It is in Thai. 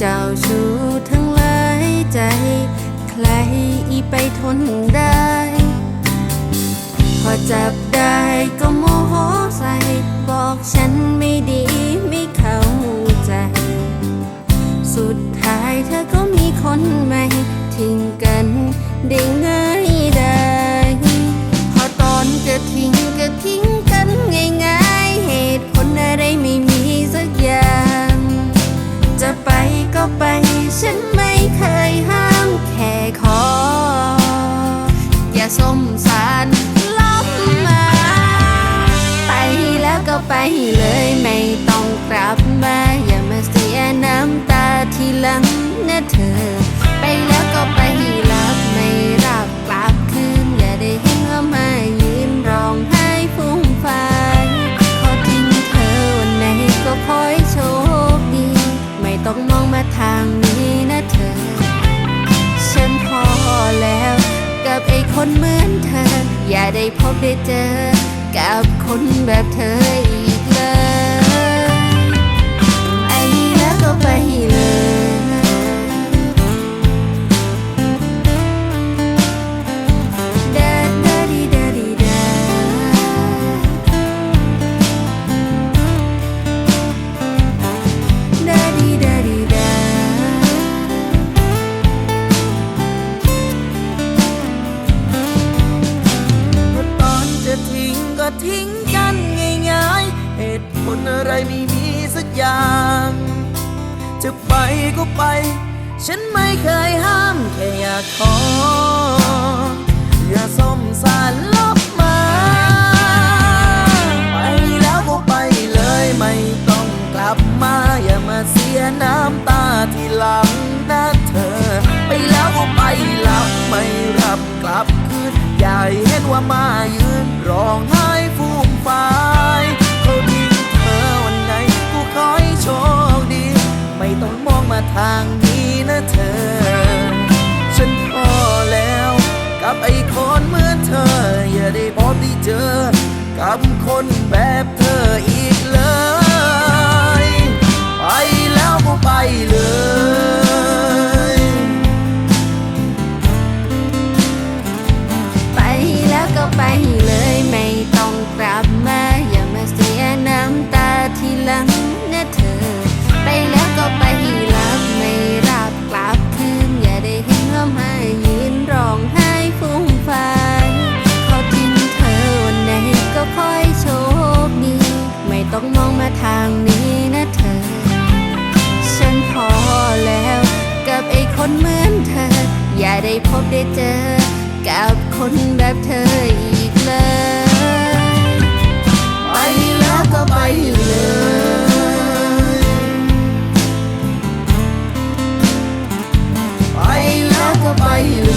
เจ้าชู้ทั้งหลายใจ ใครอีไปทนได้ พอจับได้ก็โมโหใส่บอกฉันไม่ดีไม่เข้าใจ สุดท้ายเธอก็มีคนใหม่ทิ้งกันได้ง่ายได้ ไปเลยไม่ต้องกลับมาอย่ามาเสียน้ำตาทีหลังนะเธอ ไปแล้วก็ไปรับไม่รับกลับคืนอย่าได้เห็นว่ามายืนร้องไห้ฟุ้งฟายขอทิ้งเธอวันไหนก็ขอให้โชคดี ไม่ต้องมองมาทางนี้นะเธอ ฉันพอแล้วกับไอ้คนเหมือนเธอ อย่าได้พบได้เจอกับคนแบบเธอ ผลอะไม่มีสักอย่าง จะไปก็ไป ฉันไม่เคยห้าม แค่อยากขอ อย่าส้มสารลบมา ไปแล้วก็ไปเลยไม่ต้องกลับมา อย่ามาเสียน้ำตาทีหลังนะเธอ ไปแล้วก็ไปรับไม่รับกลับคืนอย่าให้เห็นว่ามายืนร้องไห้ ได้พบได้เจอ กับคนแบบเธออีกเลยไปแล้วก็ไปเลยไปแล้วก็ไปเลย